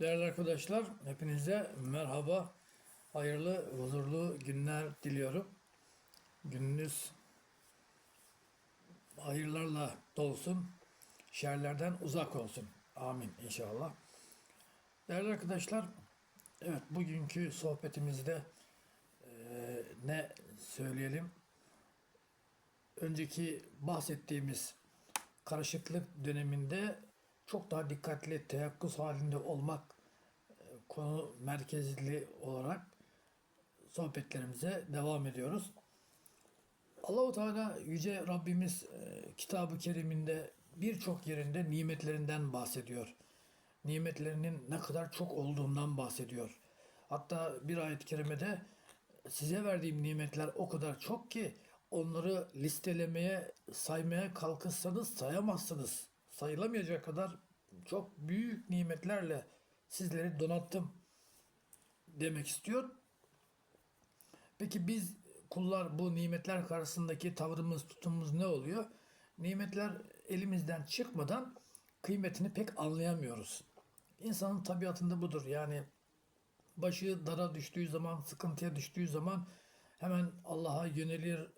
Değerli arkadaşlar, hepinize merhaba. Hayırlı, huzurlu günler diliyorum. Gününüz hayırlarla dolsun, şerlerden uzak olsun. Amin inşallah. Değerli arkadaşlar, evet bugünkü sohbetimizde eee, ne söyleyelim? Önceki bahsettiğimiz karışıklık döneminde çok daha dikkatli, teyakkuz halinde olmak e, konu merkezli olarak sohbetlerimize devam ediyoruz. Allahu Teala yüce Rabbimiz e, kitabı keriminde birçok yerinde nimetlerinden bahsediyor. Nimetlerinin ne kadar çok olduğundan bahsediyor. Hatta bir ayet-i kerimede size verdiğim nimetler o kadar çok ki onları listelemeye, saymaya kalkışsanız sayamazsınız. Sayılamayacak kadar çok büyük nimetlerle sizleri donattım demek istiyor. Peki biz kullar bu nimetler karşısındaki tavrımız, tutumumuz ne oluyor? Nimetler elimizden çıkmadan kıymetini pek anlayamıyoruz. İnsanın tabiatında budur. Yani başı dara düştüğü zaman, sıkıntıya düştüğü zaman hemen Allah'a yönelir,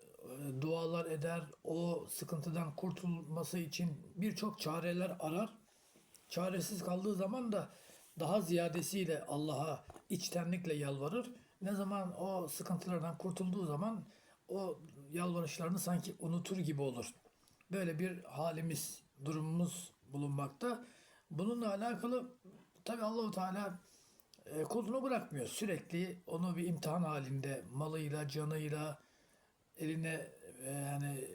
dualar eder. O sıkıntıdan kurtulması için birçok çareler arar. Çaresiz kaldığı zaman da daha ziyadesiyle Allah'a içtenlikle yalvarır. Ne zaman o sıkıntılardan kurtulduğu zaman o yalvarışlarını sanki unutur gibi olur. Böyle bir halimiz, durumumuz bulunmakta. Bununla alakalı tabi Allahu Teala e, kulunu bırakmıyor. Sürekli onu bir imtihan halinde malıyla, canıyla eline e, yani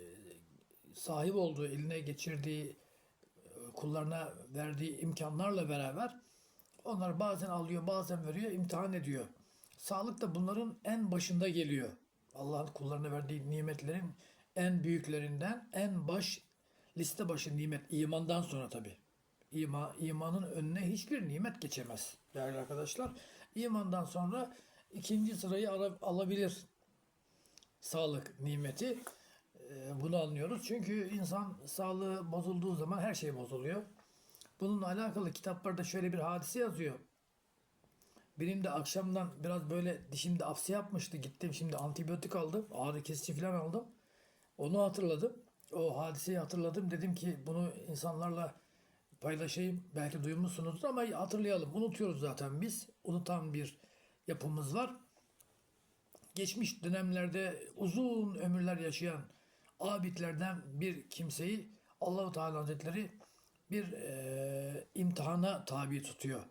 sahip olduğu, eline geçirdiği e, kullarına verdiği imkanlarla beraber onlar bazen alıyor, bazen veriyor, imtihan ediyor. Sağlık da bunların en başında geliyor. Allah'ın kullarına verdiği nimetlerin en büyüklerinden, en baş liste başı nimet imandan sonra tabi. İma, imanın önüne hiçbir nimet geçemez değerli arkadaşlar. İmandan sonra ikinci sırayı ala- alabilir sağlık nimeti. Ee, Bunu anlıyoruz. Çünkü insan sağlığı bozulduğu zaman her şey bozuluyor. Bununla alakalı kitaplarda şöyle bir hadise yazıyor. Benim de akşamdan biraz böyle dişimde apse yapmıştı. Gittim şimdi antibiyotik aldım. Ağrı kesici falan aldım. Onu hatırladım. O hadiseyi hatırladım. Dedim ki bunu insanlarla paylaşayım. Belki duymuşsunuzdur ama hatırlayalım. Unutuyoruz zaten biz. Unutan bir yapımız var. Geçmiş dönemlerde uzun ömürler yaşayan abidlerden bir kimseyi Allahu Teala Hazretleri bir e, imtihana tabi tutuyor.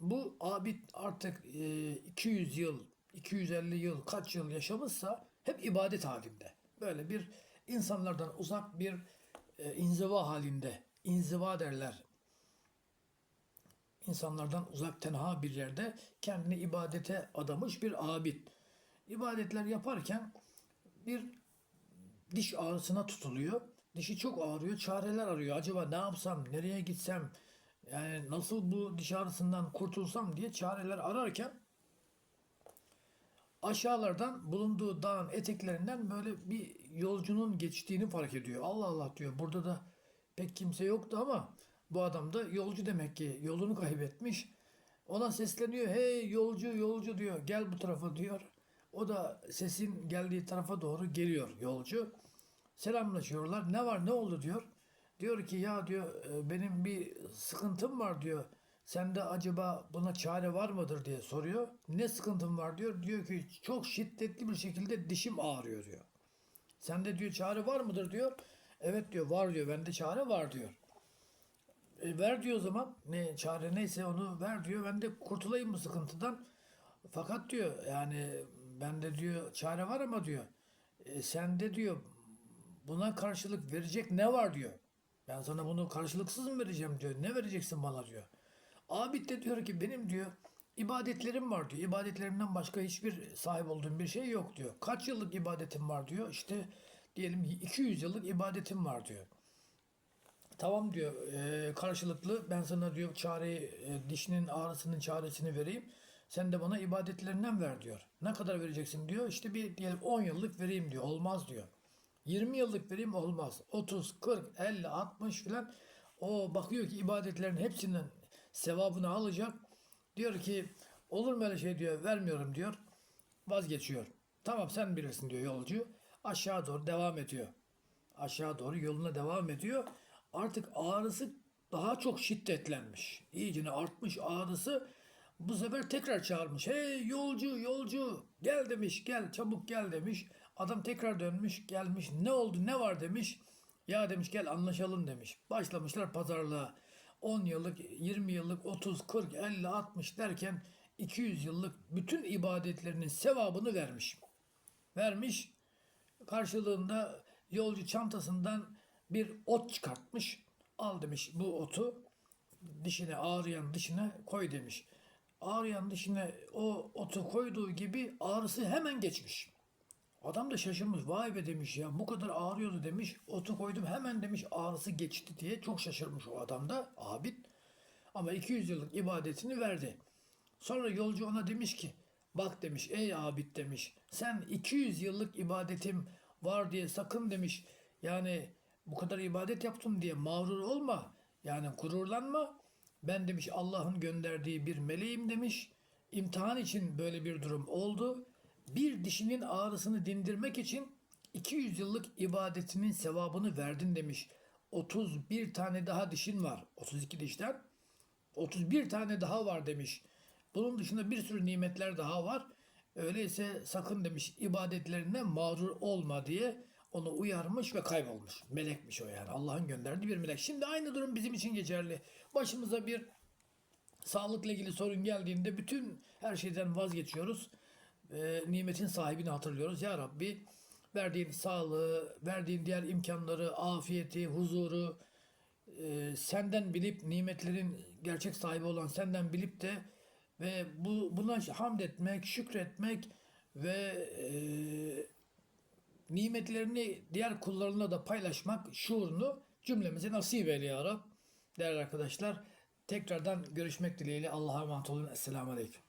Bu abid artık e, 200 yıl, 250 yıl, kaç yıl yaşamışsa hep ibadet halinde. Böyle bir insanlardan uzak bir e, inziva halinde. İnziva derler. İnsanlardan uzak tenha bir yerde kendini ibadete adamış bir abid. İbadetler yaparken bir diş ağrısına tutuluyor. Dişi çok ağrıyor, çareler arıyor. Acaba ne yapsam, nereye gitsem, yani nasıl bu diş ağrısından kurtulsam diye çareler ararken aşağılardan bulunduğu dağın eteklerinden böyle bir yolcunun geçtiğini fark ediyor. Allah Allah diyor. Burada da pek kimse yoktu ama bu adam da yolcu demek ki yolunu kaybetmiş. Ona sesleniyor. Hey yolcu yolcu diyor. Gel bu tarafa diyor. O da sesin geldiği tarafa doğru geliyor yolcu. Selamlaşıyorlar. Ne var ne oldu diyor. Diyor ki ya diyor "e, benim bir sıkıntım var diyor. Sende acaba buna çare var mıdır diye soruyor. Ne sıkıntım var diyor. Diyor ki çok şiddetli bir şekilde dişim ağrıyor diyor. Sende diyor çare var mıdır diyor. Evet diyor var diyor. Bende çare var diyor. E, ver diyor o zaman. Ne çare neyse onu ver diyor. Ben de kurtulayım bu sıkıntıdan. Fakat diyor yani bende diyor çare var ama diyor. E, sende diyor buna karşılık verecek ne var diyor. Ben sana bunu karşılıksız mı vereceğim diyor. Ne vereceksin bana diyor. Abid de diyor ki benim diyor ibadetlerim var diyor. İbadetlerimden başka hiçbir sahip olduğum bir şey yok diyor. Kaç yıllık ibadetim var diyor. İşte diyelim 200 yıllık ibadetim var diyor. Tamam diyor e, karşılıklı ben sana diyor çareyi e, dişinin ağrısının çaresini vereyim. Sen de bana ibadetlerinden ver diyor. Ne kadar vereceksin diyor. İşte bir diyelim 10 yıllık vereyim diyor. Olmaz diyor. 20 yıllık vereyim olmaz. 30, 40, 50, 60 filan. O bakıyor ki ibadetlerin hepsinden sevabını alacak. Diyor ki olur mu öyle şey diyor vermiyorum diyor. Vazgeçiyor. Tamam sen bilirsin diyor yolcu. Aşağı doğru devam ediyor. Aşağı doğru yoluna devam ediyor. Artık ağrısı daha çok şiddetlenmiş. İyicine artmış ağrısı. Bu sefer tekrar çağırmış. Hey yolcu yolcu gel demiş gel çabuk gel demiş. Adam tekrar dönmüş gelmiş ne oldu ne var demiş. Ya demiş gel anlaşalım demiş. Başlamışlar pazarlığa. 10 yıllık, 20 yıllık, 30, 40, 50, 60 derken 200 yıllık bütün ibadetlerinin sevabını vermiş. Vermiş. Karşılığında yolcu çantasından bir ot çıkartmış. Al demiş bu otu dişine ağrıyan dişine koy demiş. Ağrıyan dişine o otu koyduğu gibi ağrısı hemen geçmiş. Adam da şaşırmış. Vay be demiş ya bu kadar ağrıyordu demiş. Otu koydum hemen demiş ağrısı geçti diye çok şaşırmış o adam da abid. Ama 200 yıllık ibadetini verdi. Sonra yolcu ona demiş ki bak demiş ey abid demiş sen 200 yıllık ibadetim var diye sakın demiş yani bu kadar ibadet yaptım diye mağrur olma yani gururlanma. Ben demiş Allah'ın gönderdiği bir meleğim demiş. İmtihan için böyle bir durum oldu. Bir dişinin ağrısını dindirmek için 200 yıllık ibadetinin sevabını verdin demiş. 31 tane daha dişin var 32 dişten. 31 tane daha var demiş. Bunun dışında bir sürü nimetler daha var. Öyleyse sakın demiş ibadetlerine mağrur olma diye onu uyarmış ve kaybolmuş. Melekmiş o yani. Allah'ın gönderdiği bir melek. Şimdi aynı durum bizim için geçerli. Başımıza bir sağlıkla ilgili sorun geldiğinde bütün her şeyden vazgeçiyoruz. Ee, nimetin sahibini hatırlıyoruz. Ya Rabbi verdiğin sağlığı, verdiğin diğer imkanları, afiyeti, huzuru, e, senden bilip nimetlerin gerçek sahibi olan senden bilip de ve bu buna hamd etmek, şükretmek ve e, nimetlerini diğer kullarına da paylaşmak şuurunu cümlemize nasip eyle ya Rab. Değerli arkadaşlar tekrardan görüşmek dileğiyle Allah'a emanet olun. Esselamu Aleyküm.